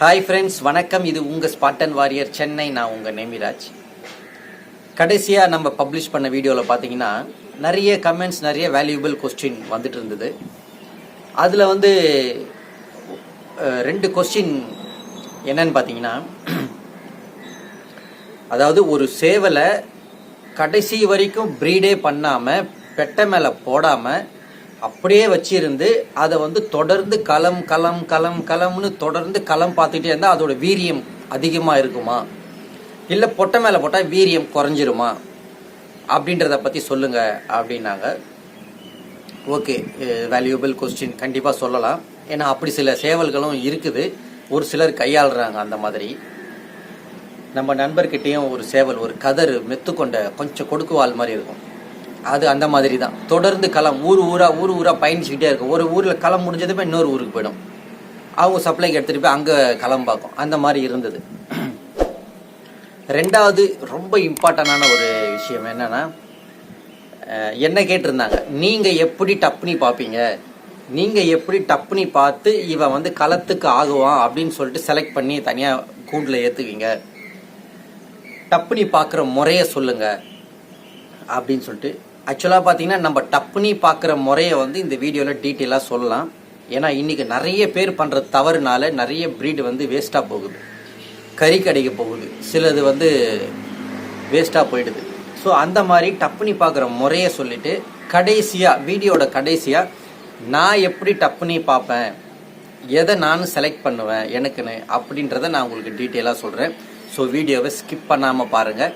Hi friends வணக்கம். இது உங்கள் ஸ்பாட்டன் வாரியர் சென்னை. நான் உங்கள் நேமிராஜ். கடைசியாக நம்ம பப்ளிஷ் பண்ண வீடியோவில் பார்த்தீங்கன்னா நிறைய கமெண்ட்ஸ் நிறைய வேல்யூபிள் கொஸ்டின் வந்துட்டு இருந்தது. அதில் வந்து ரெண்டு கொஸ்டின் என்னன்னு பார்த்தீங்கன்னா அதாவது ஒரு சேவலை கடைசி வரைக்கும் ப்ரீடே பண்ணாமல் பெட்டை மேலே போடாமல் அப்படியே வச்சிருந்து அதை வந்து தொடர்ந்து களம் களம் களம் களம்னு தொடர்ந்து களம் பார்த்துட்டே இருந்தால் அதோட வீரியம் அதிகமாக இருக்குமா? இல்லை பொட்டை மேலே போட்டால் வீரியம் குறைஞ்சிருமா? அப்படின்றத பற்றி சொல்லுங்க அப்படின்னாங்க. ஓகே வேல்யூபிள் கொஸ்டின் கண்டிப்பாக சொல்லலாம். ஏன்னா அப்படி சில சேவல்களும் இருக்குது. ஒரு சிலர் கையாளுறாங்க அந்த மாதிரி. நம்ம நண்பர்கிட்டேயும் ஒரு சேவல் ஒரு கதர் மெத்துக்கொண்ட கொஞ்சம் கொடுக்குவாள் மாதிரி இருக்கும். அது அந்த மாதிரி தான் தொடர்ந்து களம் ஊர் ஊரா ஊர் ஊரா பயணிச்சுக்கிட்டே இருக்கும். ஒரு ஊரில் களம் முடிஞ்சதுமே இன்னொரு ஊருக்கு போயிடும். அவங்க சப்ளைக்கு எடுத்துகிட்டு போய் அங்கே களம் பார்க்கும். அந்த மாதிரி இருந்தது. ரெண்டாவது ரொம்ப இம்பார்ட்டண்டான ஒரு விஷயம் என்னன்னா என்ன கேட்டிருந்தாங்க? நீங்கள் எப்படி டப்னி பார்ப்பீங்க? நீங்கள் எப்படி டப்னி பார்த்து இவன் வந்து களத்துக்கு ஆகுவான் அப்படின்னு சொல்லிட்டு செலக்ட் பண்ணி தனியாக கூண்டில் ஏற்றுவீங்க டப்புனி பார்க்குற முறையை சொல்லுங்க. அப்படின்னு சொல்லிட்டு ஆக்சுவலாக பார்த்தீங்கன்னா நம்ம டப்புனி பார்க்குற முறையை வந்து இந்த வீடியோவில் டீட்டெயிலாக சொல்லலாம். ஏன்னா இன்றைக்கி நிறைய பேர் பண்ணுற தவறுனால நிறைய ப்ரீடு வந்து வேஸ்ட்டாக போகுது. கறி கடைக்கு போகுது. சிலது வந்து வேஸ்ட்டாக போயிடுது. ஸோ அந்த மாதிரி டப்புனி பார்க்குற முறையை சொல்லிட்டு கடைசியாக வீடியோட கடைசியாக நான் எப்படி டப்புனி பார்ப்பேன் எதை நான் செலக்ட் பண்ணுவேன்? எனக்குன்னு அப்படின்றத நான் உங்களுக்கு டீட்டெயிலாக சொல்கிறேன் ஸோ வீடியோவை ஸ்கிப் பண்ணாமல் பாருங்கள்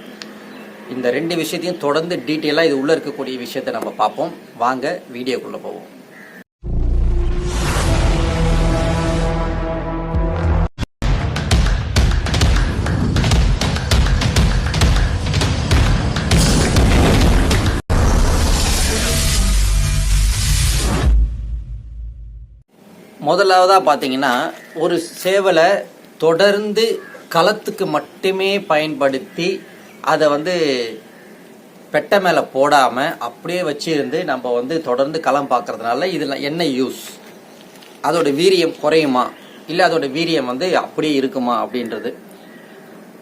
இந்த ரெண்டு விஷயத்தையும் தொடர்ந்து டீட்டெயிலாக இது உள்ளே இருக்கக்கூடிய விஷயத்தை நம்ம பார்ப்போம். வாங்க வீடியோக்குள்ளே போவோம். முதலாவதாக பார்த்தீங்கன்னா ஒரு சேவலை தொடர்ந்து களத்துக்கு மட்டுமே பயன்படுத்தி அதை வந்து பெட்டை மேலே போடாமல் அப்படியே வச்சிருந்து நம்ம வந்து தொடர்ந்து களம் பார்க்கறதுனால இதில் என்ன யூஸ் அதோட வீரியம் குறையுமா? இல்லை அதோட வீரியம் வந்து அப்படியே இருக்குமா அப்படின்றது.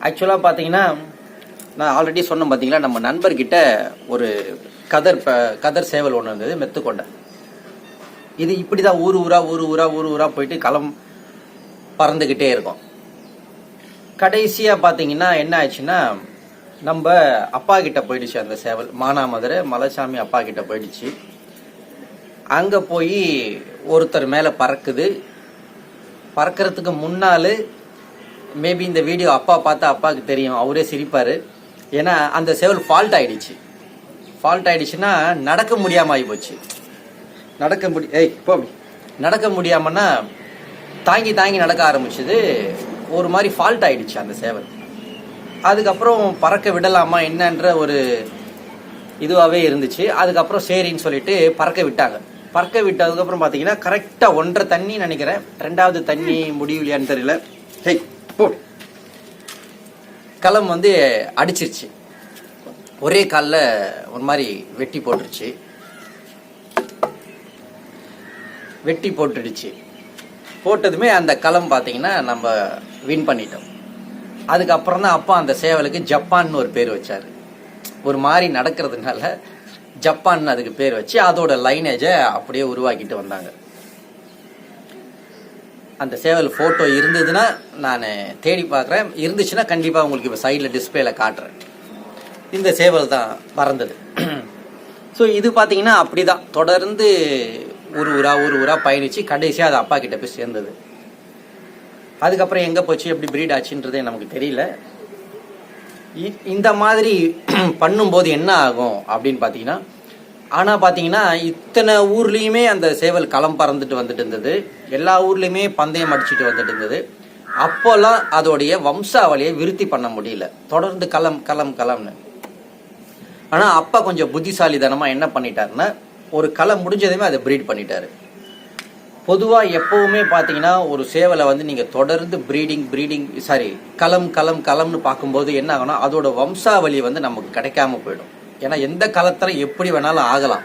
ஆக்சுவலாக பார்த்தீங்கன்னா நான் ஆல்ரெடி சொன்னேன் பார்த்தீங்களா நம்ம நண்பர்கிட்ட ஒரு கதர் ப- கதர் சேவல் ஒன்று இருந்தது மெத்துக்கொண்டை. இது இப்படி தான் ஊர் ஊரா ஊர் ஊரா ஊர் ஊரா போயிட்டு களம் பறந்துக்கிட்டே இருக்கும். கடைசியாக பார்த்தீங்கன்னா என்ன ஆச்சுன்னா நம்ம அப்பா கிட்ட போயிடுச்சு அந்த சேவல். மானாமதுரை மலைசாமி அப்பா கிட்ட போயிடுச்சு. அங்கே போய் ஒருத்தர் மேலே பறக்குது. பறக்கிறதுக்கு முன்னால் மேபி இந்த வீடியோ அப்பா பார்த்தா அப்பாவுக்கு தெரியும். அவரே சிரிப்பார். ஏன்னா அந்த சேவல் ஃபால்ட் ஆயிடுச்சு. ஃபால்ட் ஆயிடுச்சுன்னா நடக்க முடியாமல் ஆகி போச்சு நடக்க முடி ஏய் போ நடக்க முடியாமன்னா தாங்கி தாங்கி நடக்க ஆரம்பிச்சது. ஒரு மாதிரி ஃபால்ட் ஆயிடுச்சு அந்த சேவல். அதுக்கப்புறம் பறக்க விடலாமா என்னன்ற ஒரு இதுவாகவே இருந்துச்சு. அதுக்கப்புறம் சரின்னு சொல்லிட்டு பறக்க விட்டாங்க. பறக்க விட்டதுக்கப்புறம் பார்த்தீங்கன்னா கரெக்டாக ஒன்றரை தண்ணி நினைக்கிறேன். ரெண்டாவது தண்ணி முடியலையான்னு தெரியல. ஹேய் போ. களம் வந்து அடிச்சிருச்சு. ஒரே காலில் ஒரு மாதிரி வெட்டி போட்டுருச்சு. வெட்டி போட்டுடுச்சு. போட்டதுமே அந்த களம் பார்த்தீங்கன்னா நம்ம வின் பண்ணிட்டோம். அதுக்கப்புறம் தான் அப்பா அந்த சேவலுக்கு ஜப்பான்னு ஒரு பேர் வச்சார். ஒரு மாதிரி நடக்கிறதுனால ஜப்பான் அதுக்கு பேர் வச்சு அதோட லைனேஜை அப்படியே உருவாக்கிட்டு வந்தாங்க. அந்த சேவல் ஃபோட்டோ இருந்ததுன்னா நான் தேடி பார்க்குறேன். இருந்துச்சுன்னா கண்டிப்பாக உங்களுக்கு இப்போ சைடில் டிஸ்பிளேல காட்டுறேன். இந்த சேவல் தான் பறந்தது. ஸோ இது பார்த்தீங்கன்னா அப்படிதான். தொடர்ந்து ஒரு ஊரா ஒரு ஊரா பயணித்து கடைசியாக அது அப்பா கிட்ட போய் சேர்ந்தது. அதுக்கப்புறம் எங்கே போச்சு எப்படி பிரீட் ஆச்சுன்றதே நமக்கு தெரியல. இ- இந்த மாதிரி பண்ணும்போது என்ன ஆகும் அப்படின்னு பார்த்தீங்கன்னா ஆனால் பார்த்தீங்கன்னா இத்தனை ஊர்லேயுமே அந்த சேவல் களம் பறந்துட்டு வந்துட்டு இருந்தது. எல்லா ஊர்லேயுமே பந்தயம் அடிச்சுட்டு வந்துட்டு இருந்தது. அப்போல்லாம் அதோடைய வம்சாவளியை விருத்தி பண்ண முடியல. தொடர்ந்து களம் களம் களம்னு. ஆனால் அப்பா கொஞ்சம் புத்திசாலித்தனமாக என்ன பண்ணிட்டாருன்னா ஒரு களம் முடிஞ்சதுமே அதை ப்ரீட் பண்ணிட்டாரு. பொதுவாக எப்போவுமே பார்த்தீங்கன்னா ஒரு சேவலை வந்து நீங்கள் தொடர்ந்து ப்ரீடிங் ப்ரீடிங் சாரி களம் களம் களம்னு பார்க்கும்போது என்ன ஆகும்னா அதோட வம்சாவளி வந்து நமக்கு கிடைக்காம போயிடும். ஏன்னா எந்த காலத்தில் எப்படி வேணாலும் ஆகலாம்.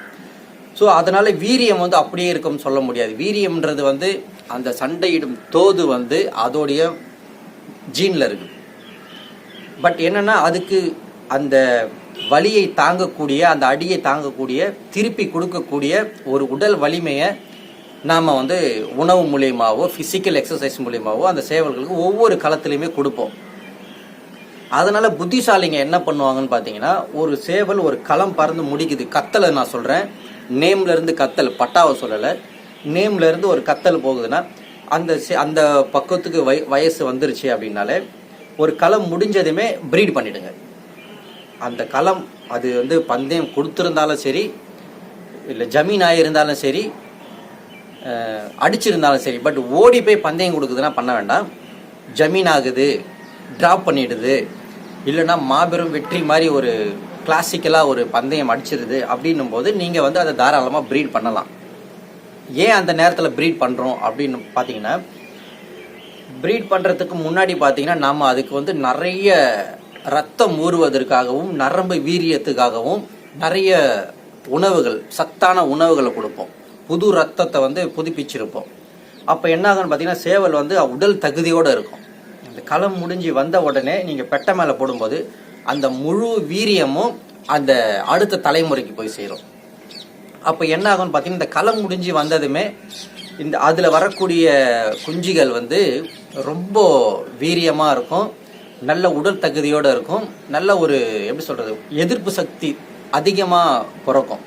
ஸோ அதனால் வீரியம் வந்து அப்படியே இருக்கும்னு சொல்ல முடியாது. வீரியம்ன்றது வந்து அந்த சண்டையிடும் தோது வந்து அதோடைய ஜீனில் இருக்கு. பட் என்னென்னா அதுக்கு அந்த வலியை தாங்கக்கூடிய அந்த அடியை தாங்கக்கூடிய திருப்பி கொடுக்கக்கூடிய ஒரு உடல் வலிமையை நாம் வந்து உணவு மூலியமாவோ ஃபிசிக்கல் எக்ஸசைஸ் மூலியமாவோ அந்த சேவல்களுக்கு ஒவ்வொரு களத்துலையுமே கொடுப்போம். அதனால் புத்திசாலிங்க என்ன பண்ணுவாங்கன்னு பார்த்தீங்கன்னா ஒரு சேவல் ஒரு களம் பறந்து முடிக்குது. கத்தலை நான் சொல்கிறேன் நேம்லேருந்து கத்தல் பட்டாவை சொல்லலை. நேம்லேருந்து ஒரு கத்தல் போகுதுன்னா அந்த சே- அந்த பக்கத்துக்கு வய வயசு வந்துருச்சு அப்படின்னாலே ஒரு களம் முடிஞ்சதுமே ப்ரீட் பண்ணிடுங்க. அந்த களம் அது வந்து பந்தயம் கொடுத்துருந்தாலும் சரி இல்லை ஜமீன் ஆகியிருந்தாலும் சரி அடிச்சிருந்தாலும் சரி பட் ஓடி போய் பந்தயம் கொடுக்குதுன்னா பண்ண வேண்டாம். ஜமீன் ஆகுது ட்ராப் பண்ணிடுது. இல்லைன்னா மாபெரும் வெற்றி மாதிரி ஒரு கிளாசிக்கலாக ஒரு பந்தயம் அடிச்சிருது அப்படின்னும் போது நீங்கள் வந்து அதை தாராளமாக ப்ரீட் பண்ணலாம். ஏன் அந்த நேரத்தில் ப்ரீட் பண்ணுறோம் அப்படின்னு பார்த்தீங்கன்னா ப்ரீட் பண்ணுறதுக்கு முன்னாடி பார்த்தீங்கன்னா நாம் அதுக்கு வந்து நிறைய ரத்தம் ஊறுவதற்காகவும் நரம்பு வீரியத்துக்காகவும் நிறைய உணவுகள் சத்தான உணவுகளை கொடுப்போம். புது ரத்தத்தை வந்து புதுப்பிச்சிருப்போம். அப்போ என்ன ஆகும்னு பார்த்தீங்கன்னா சேவல் வந்து உடல் தகுதியோடு இருக்கும். அந்த களம் முடிஞ்சு வந்த உடனே நீங்கள் பெட்டை மேலே போடும்போது அந்த முழு வீரியமும் அந்த அடுத்த தலைமுறைக்கு போய் சேரும். அப்போ என்ன ஆகும்னு பார்த்தீங்கன்னா இந்த களம் முடிஞ்சு வந்ததுமே இந்த அதில் வரக்கூடிய குஞ்சுகள் வந்து ரொம்ப வீரியமாக இருக்கும். நல்ல உடல் தகுதியோடு இருக்கும். நல்ல ஒரு எப்படி சொல்கிறது எதிர்ப்பு சக்தி அதிகமாக பிறக்கும்.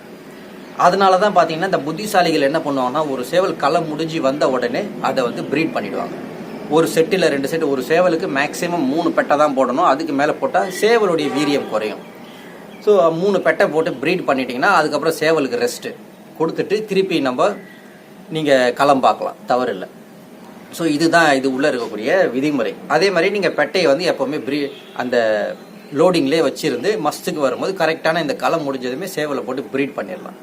அதனால தான் பார்த்தீங்கன்னா இந்த புத்திசாலிகள் என்ன பண்ணுவாங்கன்னா ஒரு சேவல் களை முடிஞ்சு வந்த உடனே அதை வந்து ப்ரீட் பண்ணிடுவாங்க. ஒரு செட்டில் ரெண்டு செட்டு ஒரு சேவலுக்கு மேக்ஸிமம் மூணு பெட்டை தான் போடணும். அதுக்கு மேலே போட்டால் சேவலுடைய வீரியம் குறையும். ஸோ மூணு பெட்டை போட்டு ப்ரீட் பண்ணிட்டீங்கன்னா அதுக்கப்புறம் சேவலுக்கு ரெஸ்ட்டு கொடுத்துட்டு திருப்பி நம்ம நீங்கள் களம் பார்க்கலாம். தவறு இல்லை ஸோ இதுதான் இது உள்ளே இருக்கக்கூடிய விதிமுறை. அதே மாதிரி நீங்கள் பெட்டையை வந்து எப்போவுமே ப்ரீ அந்த லோடிங்லேயே வச்சுருந்து மஸ்துக்கு வரும்போது கரெக்டான இந்த களம் முடிஞ்சதுமே சேவலை போட்டு ப்ரீட் பண்ணிடலாம்.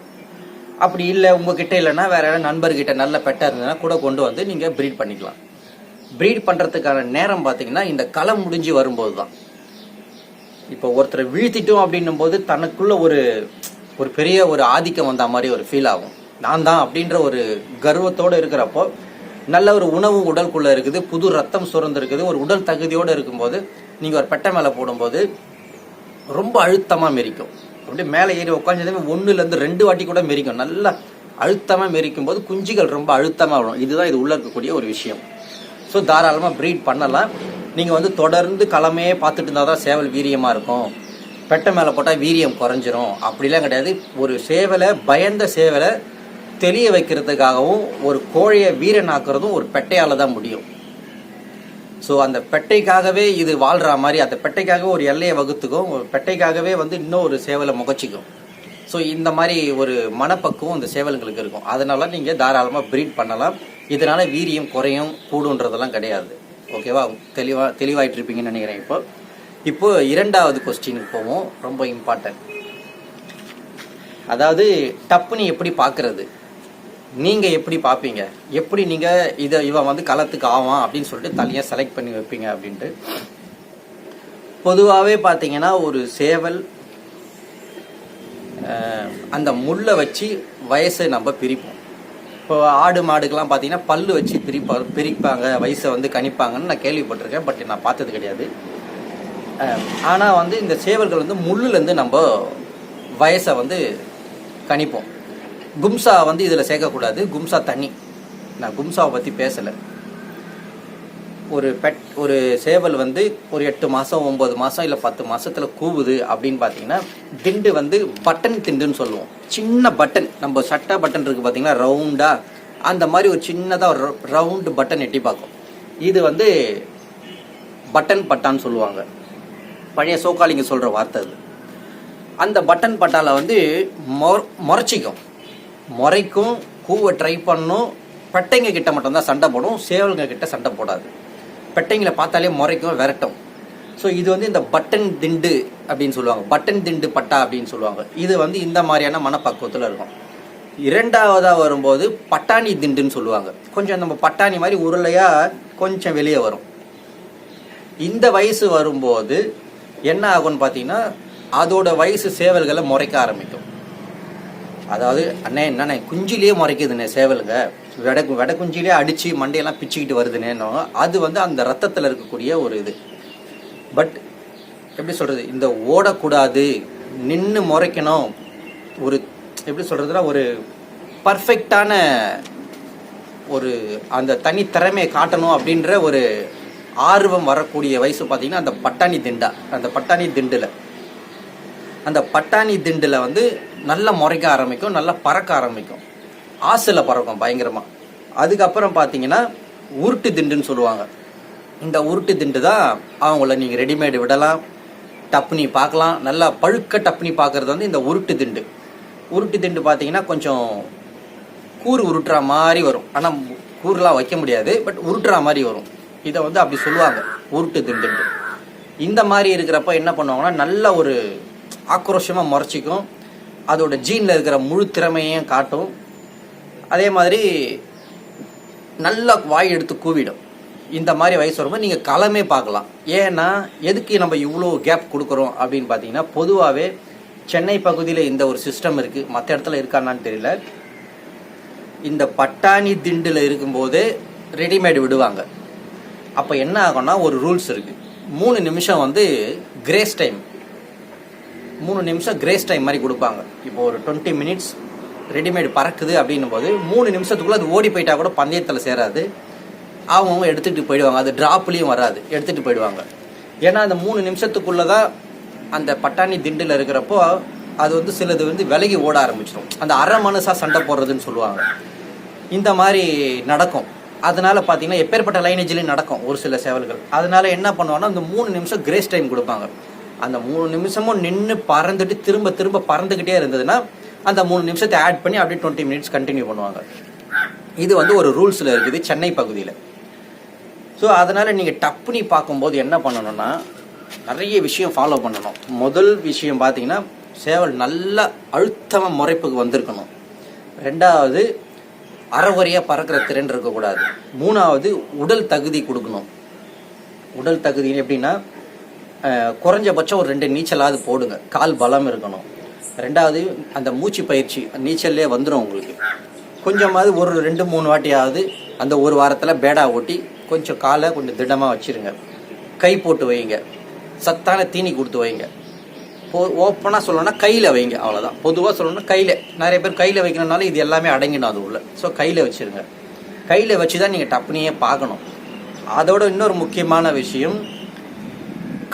அப்படி இல்லை உங்ககிட்ட இல்லைன்னா வேற யாராவது நண்பர்கிட்ட நல்ல பெட்டாக இருந்ததுன்னா கூட கொண்டு வந்து நீங்கள் ப்ரீட் பண்ணிக்கலாம். ப்ரீட் பண்ணுறதுக்கான நேரம் பார்த்தீங்கன்னா இந்த களம் முடிஞ்சு வரும்போது தான் இப்போ ஒருத்தரை வீழ்த்திட்டோம் அப்படின்னும் போது தனக்குள்ள ஒரு ஒரு பெரிய ஒரு ஆதிக்கம் வந்த மாதிரி ஒரு ஃபீல் ஆகும். நான் தான் அப்படின்ற ஒரு கர்வத்தோடு இருக்கிறப்போ நல்ல ஒரு உணவு உடலுக்குள்ளே இருக்குது புது ரத்தம் சுரந்து இருக்குது ஒரு உடல் தகுதியோடு இருக்கும்போது நீங்கள் ஒரு பெட்டை மேலே போடும்போது ரொம்ப அழுத்தமாக மெரிக்கும் அப்படியே மேலே ஏறி உட்காந்ததுமே ஒன்றுலேருந்து ரெண்டு வாட்டி கூட மெரிக்கும். நல்லா அழுத்தமாக மெரிக்கும் போது குஞ்சுகள் ரொம்ப அழுத்தமாக வரும். இதுதான் இது உள்ள இருக்கக்கூடிய ஒரு விஷயம். ஸோ தாராளமாக ப்ரீட் பண்ணலாம். நீங்கள் வந்து தொடர்ந்து களமையே பார்த்துட்டு இருந்தால் தான் சேவல் வீரியமாக இருக்கும். பெட்டை மேலே போட்டால் வீரியம் குறைஞ்சிரும். அப்படிலாம் கிடையாது. ஒரு சேவலை பயந்த சேவலை தெளிய வைக்கிறதுக்காகவும் ஒரு கோழையை வீரனாக்குறதும் ஒரு பெட்டையால் தான் முடியும். ஸோ அந்த பெட்டைக்காகவே இது வாழ்ற மாதிரி அந்த பெட்டைக்காகவே ஒரு எல்லையை வகுத்துக்கும் ஒரு பெட்டைக்காகவே வந்து இன்னும் ஒரு சேவலை முகச்சிக்கும். ஸோ இந்த மாதிரி ஒரு மனப்பக்குவம் இந்த சேவல்களுக்கு இருக்கும். அதனால நீங்கள் தாராளமாக ப்ரீட் பண்ணலாம். இதனால வீரியம் குறையும் கூடுன்றதெல்லாம் கிடையாது. ஓகேவா தெளிவாக தெளிவாயிட்டு இருப்பீங்கன்னு நினைக்கிறேன் இப்போ. இப்போ இரண்டாவது கொஸ்டினுக்கு போவோம். ரொம்ப இம்பார்ட்டன்ட் அதாவது டப்புன்னு எப்படி பார்க்கறது நீங்க எப்படி பார்ப்பீங்க எப்படி நீங்க இதை இவன் வந்து களத்துக்கு ஆவான் அப்படின்னு சொல்லிட்டு தனியாக செலக்ட் பண்ணி வைப்பீங்க அப்படின்ட்டு. பொதுவாகவே பார்த்தீங்கன்னா ஒரு சேவல் அந்த முள்ளை வச்சு வயசை நம்ம பிரிப்போம். இப்போ ஆடு மாடுக்கெல்லாம் பார்த்தீங்கன்னா பல்லு வச்சு பிரிப்பா பிரிப்பாங்க வயசை வந்து கணிப்பாங்கன்னு நான் கேள்விப்பட்டிருக்கேன் பட் நான் பார்த்தது கிடையாது. ஆனால் வந்து இந்த சேவல்கள் வந்து முள்ளுலேருந்து நம்ம வயசை வந்து கணிப்போம். கும்சா வந்து இதில் சேர்க்கக்கூடாது. கும்சா தண்ணி. நான் கும்சாவை பற்றி பேசலை. ஒரு பெட் ஒரு சேவல் வந்து ஒரு எட்டு மாதம் ஒம்பது மாதம் இல்லை பத்து மாதத்தில் கூவுது அப்படின்னு பார்த்தீங்கன்னா திண்டு வந்து பட்டன் திண்டுன்னு சொல்லுவோம். சின்ன பட்டன். நம்ம சட்டை பட்டன் இருக்குது பார்த்தீங்கன்னா ரவுண்டாக அந்த மாதிரி ஒரு சின்னதாக ரவுண்டு பட்டன் எட்டி பார்க்கும். இது வந்து பட்டன் பட்டான்னு சொல்லுவாங்க. பழைய சோக்காலிங்க சொல்கிற வார்த்தை அது. அந்த பட்டன் பட்டாவில் வந்து மொ- முறைச்சிக்கும் முறைக்கும் கூவை ட்ரை பண்ணும். பெட்டைங்க கிட்ட மட்டும்தான் சண்டை போடும். சேவலுங்க கிட்ட சண்டை போடாது. பெட்டைங்களை பார்த்தாலே முறைக்கும் விரட்டும். ஸோ இது வந்து இந்த பட்டன் திண்டு அப்படின்னு சொல்லுவாங்க. பட்டன் திண்டு பட்டா அப்படின்னு சொல்லுவாங்க. இது வந்து இந்த மாதிரியான மனப்பக்குவத்தில் இருக்கும். இரண்டாவதாக வரும்போது பட்டாணி திண்டுன்னு சொல்லுவாங்க. கொஞ்சம் நம்ம பட்டாணி மாதிரி உருளையாக கொஞ்சம் வெளியே வரும். இந்த வயசு வரும்போது என்ன ஆகும்னு பார்த்தீங்கன்னா அதோட வயசு சேவல்களை முறைக்க ஆரம்பிக்கும். அதாவது அண்ணே என்னண்ணே குஞ்சிலேயே முறைக்குதுண்ணே சேவலுங்க. வெட வெட குஞ்சிலேயே அடித்து மண்டையெல்லாம் பிச்சுக்கிட்டு வருதுண்ணேன்னு அது வந்து அந்த ரத்தத்தில் இருக்கக்கூடிய ஒரு இது. பட் எப்படி சொல்கிறது இந்த ஓடக்கூடாது நின்று முறைக்கணும் ஒரு எப்படி சொல்கிறதுனா ஒரு பர்ஃபெக்டான ஒரு அந்த தனி திறமையை காட்டணும் அப்படின்ற ஒரு ஆர்வம் வரக்கூடிய வயசு பார்த்திங்கன்னா அந்த பட்டாணி திண்டா அந்த பட்டாணி திண்டில். அந்த பட்டாணி திண்டில் வந்து நல்லா முறைக்க ஆரம்பிக்கும் நல்லா பறக்க ஆரம்பிக்கும். ஆசில் பறக்கும் பயங்கரமாக அதுக்கப்புறம் பார்த்தீங்கன்னா உருட்டு திண்டுன்னு சொல்லுவாங்க. இந்த உருட்டு திண்டு தான் அவங்கள நீங்கள் ரெடிமேடு விடலாம் டப்னி பார்க்கலாம். நல்லா பழுக்க டப்னி பார்க்குறது வந்து இந்த உருட்டு திண்டு. உருட்டு திண்டு பார்த்தீங்கன்னா கொஞ்சம் கூறு உருட்டுற மாதிரி வரும். ஆனால் கூறுலாம் வைக்க முடியாது பட் உருட்டுற மாதிரி வரும். இதை வந்து அப்படி சொல்லுவாங்க உருட்டு திண்டுன்ட்டு. இந்த மாதிரி இருக்கிறப்ப என்ன பண்ணுவாங்கன்னா நல்ல ஒரு ஆக்ரோஷமாக முறைச்சிக்கும். அதோட ஜீனில் இருக்கிற முழு திறமையையும் காட்டும். அதே மாதிரி நல்ல வாய் எடுத்து கூவிடும். இந்த மாதிரி வயசு வரும்போது நீங்கள் களமே பார்க்கலாம். ஏன்னா எதுக்கு நம்ம இவ்வளோ கேப் கொடுக்குறோம் அப்படின்னு பார்த்தீங்கன்னா பொதுவாகவே சென்னை பகுதியில் இந்த ஒரு சிஸ்டம் இருக்குது மற்ற இடத்துல இருக்கானான்னு தெரியல. இந்த பட்டாணி திண்டில் இருக்கும்போது ரெடிமேடு விடுவாங்க. அப்போ என்ன ஆகும்னா ஒரு ரூல்ஸ் இருக்குது மூணு நிமிஷம் வந்து கிரேஸ் டைம் மூணு நிமிஷம் கிரேஸ் டைம் மாதிரி கொடுப்பாங்க. இப்போ ஒரு டுவெண்ட்டி மினிட்ஸ் ரெடிமேடு பறக்குது அப்படின்னும் போது மூணு நிமிஷத்துக்குள்ளே அது ஓடி போயிட்டா கூட பந்தயத்தில் சேராது. அவங்கவுங்க எடுத்துகிட்டு போயிடுவாங்க. அது ட்ராப்லேயும் வராது. எடுத்துகிட்டு போயிடுவாங்க. ஏன்னா அந்த மூணு நிமிஷத்துக்குள்ளே தான் அந்த பட்டாணி திண்டில் இருக்கிறப்போ அது வந்து சிலது வந்து விலகி ஓட ஆரம்பிச்சிடும். அந்த அரை மனசாக சண்டை போடுறதுன்னு சொல்லுவாங்க. இந்த மாதிரி நடக்கும். அதனால பார்த்தீங்கன்னா எப்பேற்பட்ட லைனேஜ்லேயும் நடக்கும் ஒரு சில சேவல்கள். அதனால என்ன பண்ணுவாங்கன்னா அந்த மூணு நிமிஷம் கிரேஸ் டைம் கொடுப்பாங்க. அந்த மூணு நிமிஷமும் நின்று பறந்துட்டு திரும்ப திரும்ப பறந்துக்கிட்டே இருந்ததுன்னா அந்த மூணு நிமிஷத்தை ஆட் பண்ணி அப்படியே டுவெண்ட்டி மினிட்ஸ் கண்டினியூ பண்ணுவாங்க. இது வந்து ஒரு ரூல்ஸில் இருக்குது சென்னை பகுதியில். ஸோ அதனால் நீங்கள் டப்புனி பார்க்கும்போது என்ன பண்ணணும்னா நிறைய விஷயம் ஃபாலோ பண்ணணும். முதல் விஷயம் பார்த்தீங்கன்னா சேவல் நல்ல அழுத்தமாக முறைப்புக்கு வந்திருக்கணும். ரெண்டாவது அறகுறையாக பறக்கிற திறன் இருக்கக்கூடாது. மூணாவது உடல் தகுதி கொடுக்கணும். உடல் தகுதி எப்படின்னா குறைஞ்சபட்சம் ஒரு ரெண்டு நீச்சலாவது போடுங்க. கால் பலம் இருக்கணும். ரெண்டாவது அந்த மூச்சு பயிற்சி நீச்சல்லே வந்துடும் உங்களுக்கு. கொஞ்சமாவது ஒரு ரெண்டு மூணு வாட்டியாவது அந்த ஒரு வாரத்தில் பேடா ஓட்டி கொஞ்சம் காலை கொஞ்சம் திடமாக வச்சிருங்க. கை போட்டு வைங்க. சத்தான தீனி கொடுத்து வைங்க. போ ஓப்பனாக சொல்லணும்னா கையில் வைங்க அவ்வளோதான் பொதுவாக சொல்லணும்னா கையில். நிறைய பேர் கையில் வைக்கணுனாலும் இது எல்லாமே அடங்கிடும் அது உள்ள. ஸோ கையில் வச்சுருங்க. கையில் வச்சு தான் நீங்கள் டப்புனியே பார்க்கணும். அதோட இன்னொரு முக்கியமான விஷயம்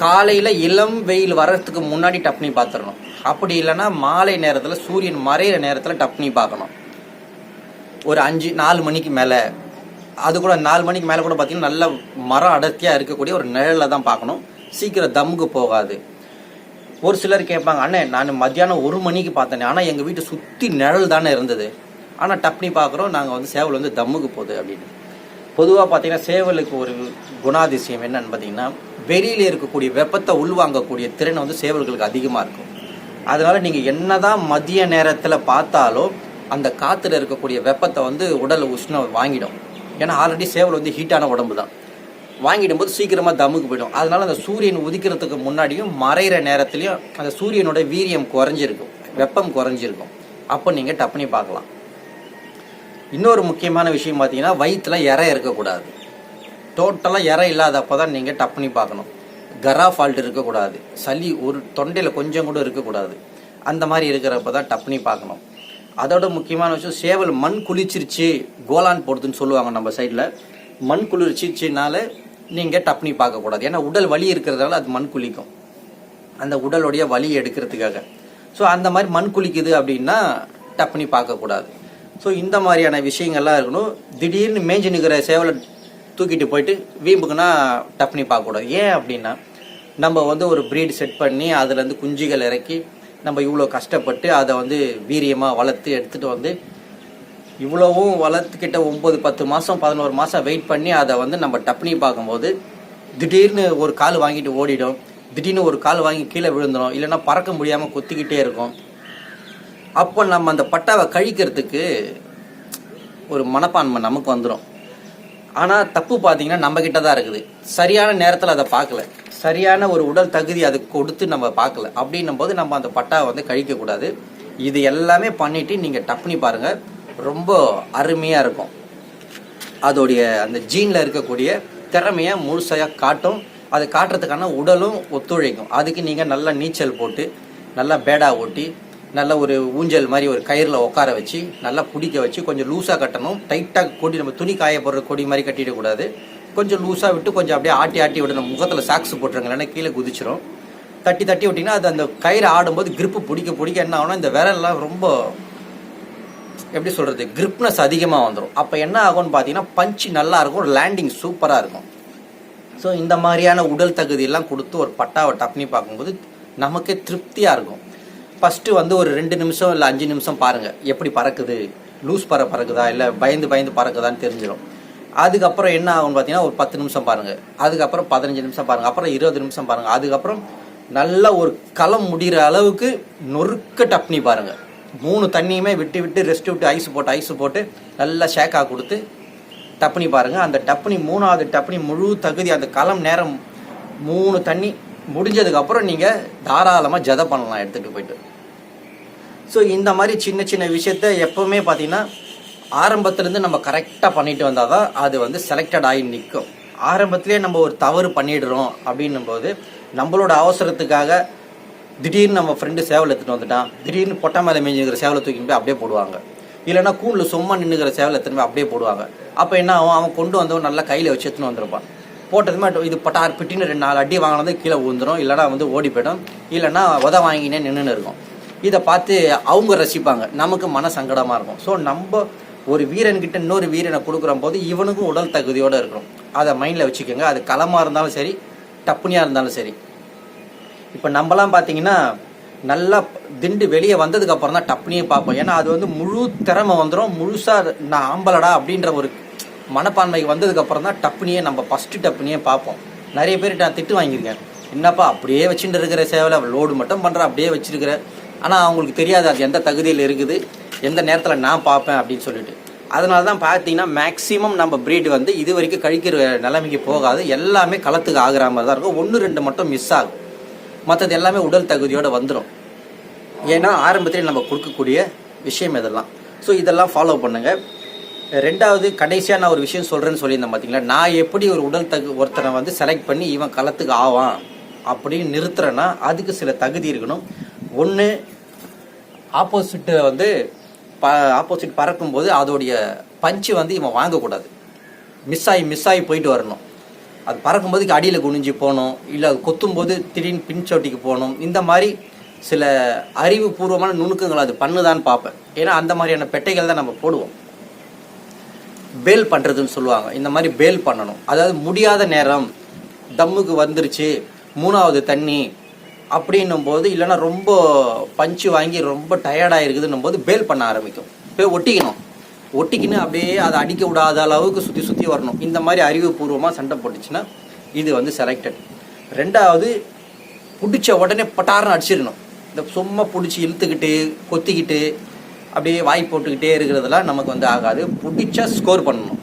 காலையில் இளம் வெயில் வர்றதுக்கு முன்னாடி டப்னி பார்த்துடணும் அப்படி இல்லைன்னா மாலை நேரத்தில் சூரியன் மறையிற நேரத்தில் டப்னி பார்க்கணும். ஒரு அஞ்சு நாலு மணிக்கு மேலே. அது கூட நாலு மணிக்கு மேலே கூட பார்த்தீங்கன்னா நல்ல மரம் அடர்த்தியாக இருக்கக்கூடிய ஒரு நிழலில் தான் பார்க்கணும். சீக்கிரம் தம்முக்கு போகாது. ஒரு சிலர் கேட்பாங்க அண்ணே நான் மத்தியானம் ஒரு மணிக்கு பார்த்தேனே ஆனால் எங்கள் வீட்டை சுற்றி நிழல் தானே இருந்தது. ஆனால் டப்னி பார்க்குறோம் நாங்கள் வந்து சேவல் வந்து தம்முக்கு போகுது அப்படின்னு. பொதுவாக பார்த்தீங்கன்னா சேவலுக்கு ஒரு குணாதிசயம் என்னன்னு பார்த்தீங்கன்னா வெளியில் இருக்கக்கூடிய வெப்பத்தை உள்வாங்கக்கூடிய திறன் வந்து சேவல்களுக்கு அதிகமாக இருக்கும். அதனால் நீங்கள் என்னதான் மதிய நேரத்தில் பார்த்தாலும் அந்த காற்றுல இருக்கக்கூடிய வெப்பத்தை வந்து உடல் உஷ்ணம் வாங்கிடும். ஏன்னா ஆல்ரெடி சேவல் வந்து ஹீட்டான உடம்பு தான் வாங்கிடும்போது சீக்கிரமாக தமுக்கு போயிடும். அதனால் அந்த சூரியன் உதிக்கிறதுக்கு முன்னாடியும் மறையிற நேரத்துலையும் அந்த சூரியனோட வீரியம் குறைஞ்சிருக்கும். வெப்பம் குறைஞ்சிருக்கும். அப்போ நீங்கள் டப்புனி பார்க்கலாம். இன்னொரு முக்கியமான விஷயம் பார்த்தீங்கன்னா வயிற்றில் இறை இருக்கக்கூடாது. டோட்டலாக இறை இல்லாதப்போ தான் நீங்கள் டப்புனி பார்க்கணும். கரா ஃபால்ட் இருக்கக்கூடாது. சளி ஒரு தொண்டையில் கொஞ்சம் கூட இருக்கக்கூடாது. அந்த மாதிரி இருக்கிறப்ப தான் டப்புனி பார்க்கணும். அதோட முக்கியமான விஷயம் சேவல் மண் குளிச்சிருச்சு கோலான் போடுதுன்னு சொல்லுவாங்க நம்ம சைடில். மண் குளிர்ச்சிச்சுனால நீங்கள் டப்னி பார்க்கக்கூடாது. ஏன்னா உடல் வலி இருக்கிறதால அது மண் குளிக்கும். அந்த உடலுடைய வலி எடுக்கிறதுக்காக. ஸோ அந்த மாதிரி மண் குளிக்குது அப்படின்னா டப்னி பார்க்கக்கூடாது. ஸோ இந்த மாதிரியான விஷயங்கள்லாம் இருக்கணும். திடீர்னு மேஞ்சி நிற்கிற சேவலை தூக்கிட்டு போயிட்டு வீம்புக்குன்னா டப்னி பார்க்கக்கூடாது. ஏன் அப்படின்னா நம்ம வந்து ஒரு ப்ரீடு செட் பண்ணி அதுலேருந்து குஞ்சுகள் இறக்கி நம்ம இவ்வளோ கஷ்டப்பட்டு அதை வந்து வீரியமாக வளர்த்து எடுத்துகிட்டு வந்து இவ்வளவும் வளர்த்துக்கிட்ட ஒம்பது பத்து மாதம் பதினோரு மாதம் வெயிட் பண்ணி அதை வந்து நம்ம டப்னி பார்க்கும்போது திடீர்னு ஒரு கால் வாங்கிட்டு ஓடிடும். திடீர்னு ஒரு கால் வாங்கி கீழே விழுந்துடும் இல்லைன்னா பறக்க முடியாமல் கொத்திக்கிட்டே இருக்கும். அப்போ நம்ம அந்த பட்டாவை கழிக்கிறதுக்கு ஒரு மனப்பான்மை நமக்கு வந்துடும் ஆனால் தப்பு பார்த்தீங்கன்னா நம்ம கிட்ட தான் இருக்குது. சரியான நேரத்தில் அதை பார்க்கல. சரியான ஒரு உடல் தகுதி அதுக்கு கொடுத்து நம்ம பார்க்கல. அப்படின்னும் போது நம்ம அந்த பட்டாவை வந்து கழிக்கக்கூடாது இது எல்லாமே பண்ணிவிட்டு நீங்கள் டப்னி பாருங்கள் ரொம்ப அருமையாக இருக்கும். அதோடைய அந்த ஜீனில் இருக்கக்கூடிய திறமையை முழுசையாக காட்டும். அது காட்டுறதுக்கான உடலும் ஒத்துழைக்கும். அதுக்கு நீங்கள் நல்லா நீச்சல் போட்டு நல்லா பேடா ஓட்டி நல்ல ஒரு ஊஞ்சல் மாதிரி ஒரு கயிறில் உட்கார வச்சு நல்லா பிடிக்க வச்சு கொஞ்சம் லூஸாக கட்டணும். டைட்டாக கொடி நம்ம துணி காய போடுற கொடி மாதிரி கட்டிடக்கூடாது கொஞ்சம் லூஸாக விட்டு கொஞ்சம் அப்படியே ஆட்டி ஆட்டி விடணும் முகத்தில் சாக்ஸ் போட்டுருங்க இல்லைன்னா கீழே குதிச்சிரும். தட்டி தட்டி விட்டிங்கன்னா அது அந்த கயிறு ஆடும்போது கிரிப்பு பிடிக்க பிடிக்க என்ன ஆகும்னா இந்த விரல்லாம் ரொம்ப எப்படி சொல்கிறது கிரிப்னஸ் அதிகமாக வந்துடும் அப்போ என்ன ஆகும்னு பார்த்தீங்கன்னா பஞ்சு நல்லா இருக்கும் லேண்டிங் சூப்பராக இருக்கும். ஸோ இந்த மாதிரியான உடல் தகுதியெல்லாம் கொடுத்து ஒரு பட்டாவை டப்னி பார்க்கும்போது நமக்கே திருப்தியாக இருக்கும். ஃபஸ்ட்டு வந்து ஒரு ரெண்டு நிமிஷம் இல்லை அஞ்சு நிமிஷம் பாருங்கள் எப்படி பறக்குது? லூஸ் பற பறக்குதா? இல்லை பயந்து பயந்து பறக்குதான்னு தெரிஞ்சிடும் அதுக்கப்புறம் என்ன ஆகும்னு பார்த்தீங்கன்னா ஒரு பத்து நிமிஷம் பாருங்கள் அதுக்கப்புறம் பதினஞ்சு நிமிஷம் பாருங்கள் அப்புறம் இருபது நிமிஷம் பாருங்கள் அதுக்கப்புறம் நல்ல ஒரு களம் முடிகிற அளவுக்கு நொறுக்க டப்னி பாருங்கள் மூணு தண்ணியுமே விட்டு விட்டு ரெஸ்ட் விட்டு ஐஸ் போட்டு ஐஸ் போட்டு நல்லா ஷேக்காக கொடுத்து டப்னி பாருங்கள் அந்த டப்னி மூணாவது டப்னி முழு தகுதி அந்த களம் நேரம் மூணு தண்ணி முடிஞ்சதுக்கப்புறம் நீங்கள் தாராளமாக ஜதை பண்ணலாம் எடுத்துகிட்டு போயிட்டு. ஸோ இந்த மாதிரி சின்ன சின்ன விஷயத்த எப்போவுமே பார்த்தீங்கன்னா ஆரம்பத்துலேருந்து நம்ம கரெக்டாக பண்ணிட்டு வந்தால் தான் அது வந்து செலக்டட் ஆகி நிற்கும். ஆரம்பத்திலே நம்ம ஒரு தவறு பண்ணிடுறோம் அப்படின்னும் போது நம்மளோட அவசரத்துக்காக திடீர்னு நம்ம ஃப்ரெண்டு சேவல் எடுத்துகிட்டு வந்துட்டான். திடீர்னு பொட்டை மேலே மேஞ்சுக்கிற சேவலை தூக்கிட்டு போய் அப்படியே போடுவாங்க. இல்லைன்னா கூண்டில் சும்மா நின்றுக்கிற சேவலை எடுத்துன்னு போய் அப்படியே போடுவாங்க. அப்போ என்ன ஆகும்? அவன் கொண்டு வந்தவன் நல்லா கையில் வச்சு எடுத்துன்னு வந்திருப்பான். போட்டதுமே இது பட்டார் பிட்டின்னு ரெண்டு நாலு அடி வாங்கினது கீழே விழுந்துடும் இல்லைனா வந்து ஓடி போயிடும். இல்லைன்னா உத வாங்கினே நின்றுன்னு இருக்கும். இதை பார்த்து அவங்க ரசிப்பாங்க. நமக்கு மன சங்கடமாக இருக்கும். ஸோ நம்ம ஒரு வீரன்கிட்ட இன்னொரு வீரனை கொடுக்குற போது இவனுக்கும் உடல் தகுதியோடு இருக்கணும். அதை மைண்டில் வச்சுக்கோங்க. அது களமாக இருந்தாலும் சரி டப்புனியாக இருந்தாலும் சரி. இப்போ நம்மலாம் பார்த்தீங்கன்னா நல்லா திண்டு வெளியே வந்ததுக்கப்புறம் தான் டப்புனியே பார்ப்போம். ஏன்னா அது வந்து முழு திறமை வந்துடும் முழுசாக நான் ஆம்பலடா அப்படின்ற ஒரு மனப்பான்மைக்கு வந்ததுக்கப்புறம் தான் டப்புனியே நம்ம ஃபஸ்ட்டு டப்புனியே பார்ப்போம். நிறைய பேர் நான் திட்டு வாங்கியிருக்கேன். என்னப்பா அப்படியே வச்சுட்டு இருக்கிற சேவலை லோடு மட்டும் பண்ணுறேன் அப்படியே வச்சிருக்கிறேன் ஆனால் அவங்களுக்கு தெரியாது அது எந்த தகுதியில் இருக்குது எந்த நேரத்தில் நான் பார்ப்பேன் அப்படின்னு சொல்லிட்டு. அதனால தான் பார்த்தீங்கன்னா மேக்ஸிமம் நம்ம ப்ரீடு வந்து இது வரைக்கும் கழிக்கிற நிலைமைக்கு போகாது. எல்லாமே களத்துக்கு ஆகிற மாதிரி தான் இருக்கும். ஒன்று ரெண்டு மட்டும் மிஸ் ஆகும். மற்றது எல்லாமே உடல் தகுதியோடு வந்துடும் ஏன்னா ஆரம்பத்திலே நம்ம கொடுக்கக்கூடிய விஷயம் இதெல்லாம். ஸோ இதெல்லாம் ஃபாலோ பண்ணுங்கள் ரெண்டாவது கடைசியாக நான் ஒரு விஷயம் சொல்கிறேன்னு சொல்லியிருந்தேன் பார்த்தீங்களா நான் எப்படி ஒரு உடல் தகு ஒருத்தனை வந்து செலக்ட் பண்ணி இவன் களத்துக்கு ஆவான் அப்படின்னு நிறுத்துறேன்னா அதுக்கு சில தகுதி இருக்கணும். ஒன்று ஆப்போசிட்டை வந்து ப ஆப்போசிட் பறக்கும்போது அதோடைய பஞ்சு வந்து இவன் வாங்கக்கூடாது. மிஸ் ஆகி மிஸ் ஆகி போயிட்டு வரணும். அது பறக்கும்போது அடியில் குனிஞ்சு போகணும் இல்லை அது கொத்தும்போது திடீர்னு பின்சோட்டிக்கு போகணும். இந்த மாதிரி சில அறிவுபூர்வமான நுணுக்கங்கள் அது பண்ணுதான்னு பார்ப்பேன். ஏன்னா அந்த மாதிரியான பெட்டைகள் தான் நம்ம போடுவோம். பேல் பண்ணுறதுன்னு சொல்லுவாங்க. இந்த மாதிரி பேல் பண்ணணும். அதாவது முடியாத நேரம் தம்முக்கு வந்துருச்சு மூணாவது தண்ணி அப்படின்னும் போது இல்லைன்னா ரொம்ப பஞ்சு வாங்கி ரொம்ப டயர்டாக இருக்குதுன்னும் போது பேல் பண்ண ஆரம்பிக்கும். போய் ஒட்டிக்கணும். ஒட்டிக்கின்னு அப்படியே அதை அடிக்க விடாத அளவுக்கு சுற்றி சுற்றி வரணும். இந்த மாதிரி அறிவுபூர்வமாக சண்டை போட்டுச்சுன்னா இது வந்து செலக்டட் ரெண்டாவது பிடிச்ச உடனே பட்டாரம் அடிச்சிடணும். இந்த சும்மா பிடிச்சி இழுத்துக்கிட்டு கொத்திக்கிட்டு அப்படியே வாய் போட்டுக்கிட்டே இருக்கிறதெல்லாம் நமக்கு வந்து ஆகாது. பிடிச்சா ஸ்கோர் பண்ணணும்.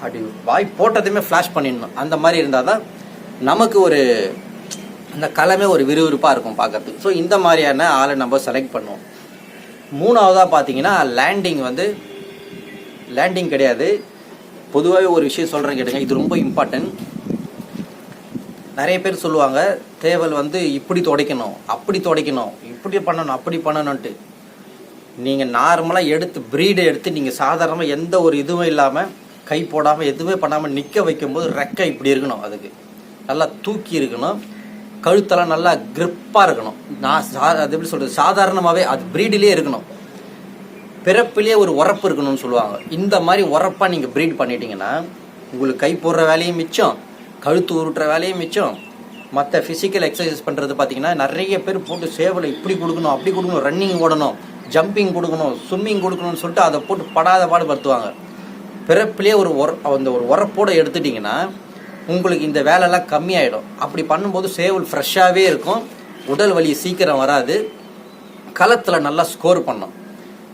அப்படி வாய் போட்டதுமே ஃப்ளாஷ் பண்ணிடணும். அந்த மாதிரி இருந்தால் தான் நமக்கு ஒரு அந்த களமே ஒரு விறுவிறுப்பாக இருக்கும் பார்க்கறதுக்கு. ஸோ இந்த மாதிரியான ஆளை நம்ம செலக்ட் பண்ணுவோம். மூணாவதாக பார்த்தீங்கன்னா லேண்டிங் வந்து லேண்டிங் கிடையாது. பொதுவாகவே ஒரு விஷயம் சொல்கிறேன் கேட்டுங்க. இது ரொம்ப இம்பார்ட்டன்ட் நிறைய பேர் சொல்லுவாங்க தேவல் வந்து இப்படி துடைக்கணும் அப்படி துடைக்கணும் இப்படி பண்ணணும் அப்படி பண்ணணும்ன்ட்டு. நீங்கள் நார்மலாக எடுத்து ப்ரீடை எடுத்து நீங்கள் சாதாரணமாக எந்த ஒரு இதுவும் இல்லாமல் கை போடாமல் எதுவுமே பண்ணாமல் நிற்க வைக்கும்போது ரெக்கை இப்படி இருக்கணும் அதுக்கு. நல்லா தூக்கி இருக்கணும். கழுத்தெல்லாம் நல்லா கிரிப்பாக இருக்கணும். நான் சா அது எப்படி சொல்கிறது சாதாரணமாகவே அது ப்ரீடிலே இருக்கணும். பிறப்பிலே ஒரு உரப்பு இருக்கணும்னு சொல்லுவாங்க. இந்த மாதிரி உரப்பாக நீங்கள் ப்ரீட் பண்ணிட்டீங்கன்னா உங்களுக்கு கை போடுற வேலையும் மிச்சம் கழுத்து உருட்டுற வேலையும் மிச்சம். மற்ற ஃபிசிக்கல் எக்ஸசைஸ் பண்ணுறது பார்த்தீங்கன்னா நிறைய பேர் போட்டு சேவலை இப்படி கொடுக்கணும் அப்படி கொடுக்கணும் ரன்னிங் ஓடணும் ஜம்பிங் கொடுக்கணும் ஸ்விம்மிங் கொடுக்கணும்னு சொல்லிட்டு அதை போட்டு படாத பாடுபடுத்துவாங்க. பிறப்பிலே ஒரு உர அந்த ஒரு உரப்போடு எடுத்துட்டிங்கன்னா உங்களுக்கு இந்த வேலைலாம் கம்மியாயிடும். அப்படி பண்ணும்போது சேவல் ஃப்ரெஷ்ஷாகவே இருக்கும். உடல் வலி சீக்கிரம் வராது. களத்தில் நல்லா ஸ்கோர் பண்ணும்.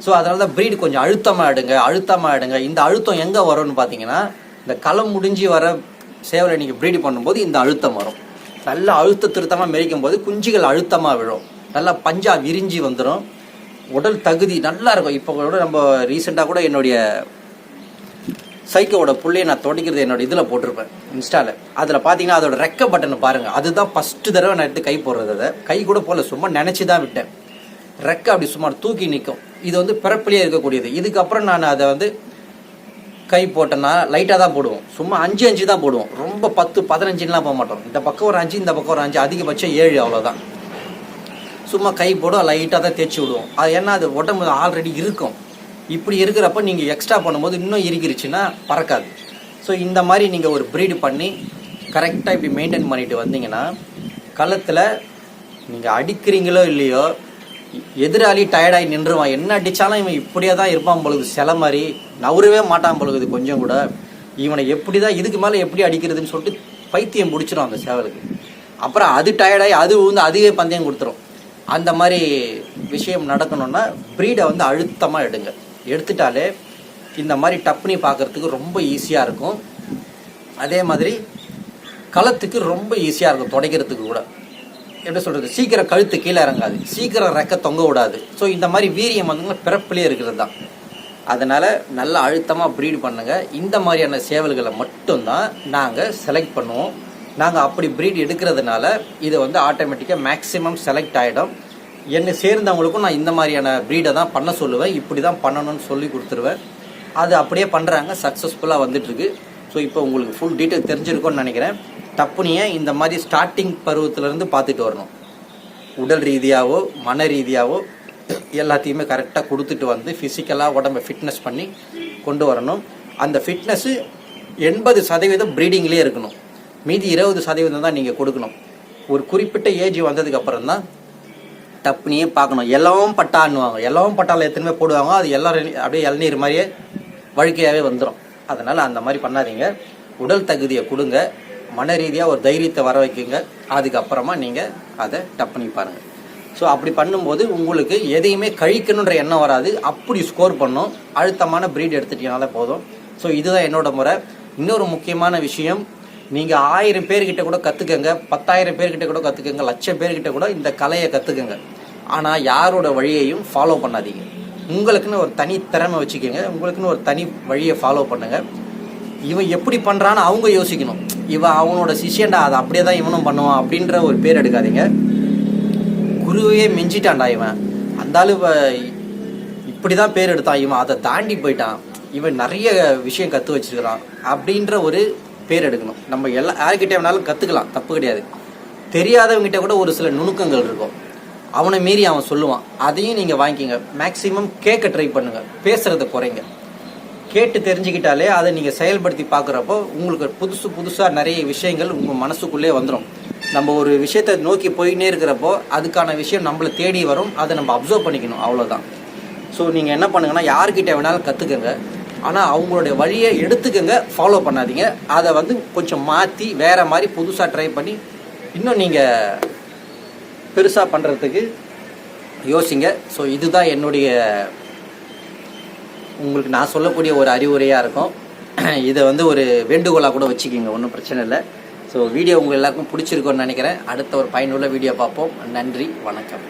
ஸோ அதனால தான் ப்ரீடு கொஞ்சம் அழுத்தமாக ஆடுங்க அழுத்தமாக ஆடுங்க இந்த அழுத்தம் எங்கே வரும்னு பார்த்தீங்கன்னா இந்த களம் முடிஞ்சு வர சேவலை நீங்கள் ப்ரீடு பண்ணும்போது இந்த அழுத்தம் வரும். நல்லா அழுத்த திருத்தமாக மெரிக்கும் போது குஞ்சுகள் அழுத்தமாக விழும். நல்லா பஞ்சா விரிஞ்சி வந்துடும் உடல் தகுதி நல்லா இருக்கும். இப்போ கூட நம்ம ரீசெண்டாக கூட என்னுடைய சைக்கோட புள்ளையை நான் தொடக்கிறது என்னோட இதில் போட்டிருப்பேன் இன்ஸ்டாவில் அதில் பார்த்தீங்கன்னா அதோட ரெக்க பட்டன் பாருங்கள் அதுதான் ஃபஸ்ட்டு தடவை நான் எடுத்து கை போடுறது அதை. கை கூட போகல சும்மா நினச்சி தான் விட்டேன். ரெக்க அப்படி சும்மா தூக்கி நிற்கும் இது வந்து பிறப்புலேயே இருக்கக்கூடியது. இதுக்கப்புறம் நான் அதை வந்து கை போட்டேன்னா லைட்டாக தான் போடுவோம். சும்மா அஞ்சு அஞ்சு தான் போடுவோம். ரொம்ப பத்து பதினஞ்சுலாம் போக மாட்டோம். இந்த பக்கம் ஒரு அஞ்சு இந்த பக்கம் ஒரு அஞ்சு அதிகபட்சம் ஏழு அவ்வளோதான் சும்மா கை போடும் லைட்டாக தான் தேய்ச்சி விடுவோம். அது ஏன்னா அது உடம்பு ஆல்ரெடி இருக்கும். இப்படி இருக்கிறப்ப நீங்கள் எக்ஸ்ட்ரா பண்ணும்போது இன்னும் இறுகிருச்சுன்னா பறக்காது. ஸோ இந்த மாதிரி நீங்கள் ஒரு ப்ரீடு பண்ணி கரெக்டாக இப்படி மெயின்டைன் பண்ணிட்டு வந்தீங்கன்னா களத்தில் நீங்கள் அடிக்கிறீங்களோ இல்லையோ எதிராளி டயர்டாகி நின்றுவான். என்ன அடித்தாலும் இவன் இப்படியே தான் இருப்பான் பொழுது சில மாதிரி நவரவே மாட்டான் பொழுது கொஞ்சம் கூட. இவனை எப்படி தான் இதுக்கு மேலே எப்படி அடிக்கிறதுன்னு சொல்லிட்டு பைத்தியம் பிடிச்சிரும் அந்த சேவலுக்கு. அப்புறம் அது டயர்டாகி அது வந்து அதுவே பந்தயம் கொடுத்துரும். அந்த மாதிரி விஷயம் நடக்கணும்னா ப்ரீடை வந்து அழுத்தமாக எடுங்க. எடுத்துட்டாலே இந்த மாதிரி டப்னி பார்க்கறதுக்கு ரொம்ப ஈஸியாக இருக்கும். அதே மாதிரி களத்துக்கு ரொம்ப ஈஸியாக இருக்கும் துடைக்கிறதுக்கு கூட. எப்படி சொல்கிறது சீக்கிரம் கழுத்து கீழே இறங்காது. சீக்கிரம் ரெக்க தொங்க விடாது. ஸோ இந்த மாதிரி வீரியம் வந்து பிறப்புலேயே இருக்கிறது தான். அதனால் நல்ல அழுத்தமாக ப்ரீட் பண்ணுங்க. இந்த மாதிரியான சேவல்களை மட்டும்தான் நாங்கள் செலக்ட் பண்ணுவோம். நாங்கள் அப்படி ப்ரீட் எடுக்கிறதுனால இது வந்து ஆட்டோமேட்டிக்காக மேக்ஸிமம் செலக்ட் ஆகிடும் என்னை சேர்ந்தவங்களுக்கும் நான் இந்த மாதிரியான ப்ரீடை தான் பண்ண சொல்லுவேன். இப்படி தான் பண்ணணும்னு சொல்லி கொடுத்துருவேன். அது அப்படியே பண்ணுறாங்க சக்ஸஸ்ஃபுல்லாக வந்துட்டுருக்கு. ஸோ இப்போ உங்களுக்கு ஃபுல் டீட்டெயில் தெரிஞ்சிருக்கும்னு நினைக்கிறேன். தப்புனியை இந்த மாதிரி ஸ்டார்டிங் பருவத்திலேருந்து பார்த்துட்டு வரணும். உடல் ரீதியாகவோ மன ரீதியாகவோ எல்லாத்தையுமே கரெக்டாக கொடுத்துட்டு வந்து ஃபிசிக்கலாக உடம்பை ஃபிட்னஸ் பண்ணி கொண்டு வரணும். அந்த ஃபிட்னஸ்ஸு எண்பது சதவீதம் ப்ரீடிங்லேயே இருக்கணும். மீதி இருபது சதவீதம் தான் நீங்கள் கொடுக்கணும். ஒரு குறிப்பிட்ட ஏஜ் வந்ததுக்கப்புறம் தான் டப்புனியே பார்க்கணும். எல்லாம் பட்டான்னுவாங்க. எல்லாம் பட்டாவில் எத்தனையுமே போடுவாங்க அது எல்லாரும் அப்படியே இளநீர் மாதிரியே வழுக்கையாகவே வந்துடும் அதனால் அந்த மாதிரி பண்ணாதீங்க. உடல் தகுதியை கொடுங்க. மன ரீதியாக ஒரு தைரியத்தை வர வைக்குங்க. அதுக்கப்புறமா நீங்கள் அதை டப்புனி பாருங்கள் ஸோ அப்படி பண்ணும்போது உங்களுக்கு எதையுமே கழிக்கணுன்ற எண்ணம் வராது. அப்படி ஸ்கோர் பண்ணும். அழுத்தமான ப்ரீட் எடுத்துட்டீங்கனால போதும். ஸோ இதுதான் என்னோட முறை. இன்னொரு முக்கியமான விஷயம் நீங்கள் ஆயிரம் பேர்கிட்ட கூட கற்றுக்கங்க பத்தாயிரம் பேர்கிட்ட கூட கற்றுக்கங்க லட்சம் பேர்கிட்ட கூட இந்த கலையை கற்றுக்கங்க ஆனால் யாரோட வழியையும் ஃபாலோ பண்ணாதீங்க. உங்களுக்குன்னு ஒரு தனி திறமை வச்சுக்கோங்க. உங்களுக்குன்னு ஒரு தனி வழியை ஃபாலோ பண்ணுங்க. இவன் எப்படி பண்ணுறான்னு அவங்க யோசிக்கணும். இவன் அவனோட சிஷ்யன்டா அதை அப்படியே தான் இவனும் பண்ணுவான் அப்படின்ற ஒரு பேர் எடுக்காதீங்க. குருவையே மிஞ்சிட்டான்டா இவன். அந்தாலும் ஆளு இப்படி தான் பேர் எடுத்தான். இவன் அதை தாண்டி போயிட்டான். இவன் நிறைய விஷயம் கற்று வச்சிருக்கிறான் அப்படின்ற ஒரு பேர் எடுக்கணும். நம்ம எல்லா யார்கிட்ட வேணாலும் கற்றுக்கலாம் தப்பு கிடையாது. தெரியாதவங்கிட்ட கூட ஒரு சில நுணுக்கங்கள் இருக்கும். அவனை மீறி அவன் சொல்லுவான். அதையும் நீங்கள் வாங்கிக்கிங்க. மேக்ஸிமம் கேட்க ட்ரை பண்ணுங்கள் பேசுகிறத குறைங்க. கேட்டு தெரிஞ்சுக்கிட்டாலே அதை நீங்கள் செயல்படுத்தி பார்க்குறப்போ உங்களுக்கு புதுசு புதுசாக நிறைய விஷயங்கள் உங்கள் மனசுக்குள்ளே வந்துடும் நம்ம ஒரு விஷயத்தை நோக்கி போயின்னே இருக்கிறப்போ அதுக்கான விஷயம் நம்மளை தேடி வரும். அதை நம்ம அப்சர்வ் பண்ணிக்கணும். அவ்வளோதான் ஸோ நீங்கள் என்ன பண்ணுங்கன்னா யார்கிட்ட வேணாலும் கற்றுக்கங்க ஆனால் அவங்களுடைய வழியை எடுத்துக்கங்க. ஃபாலோ பண்ணாதீங்க. அதை வந்து கொஞ்சம் மாற்றி வேறு மாதிரி புதுசாக ட்ரை பண்ணி இன்னும் நீங்கள் பெருசாக பண்ணுறதுக்கு யோசிங்க. ஸோ இதுதான் என்னுடைய உங்களுக்கு நான் சொல்லக்கூடிய ஒரு அறிவுரையாக இருக்கும். இதை வந்து ஒரு வேண்டுகோளாக கூட வச்சுக்கிங்க ஒன்றும் பிரச்சனை இல்லை. ஸோ வீடியோ உங்கள் எல்லாருக்கும் பிடிச்சிருக்கோன்னு நினைக்கிறேன். அடுத்த ஒரு பயனுள்ள வீடியோ பார்ப்போம். நன்றி வணக்கம்.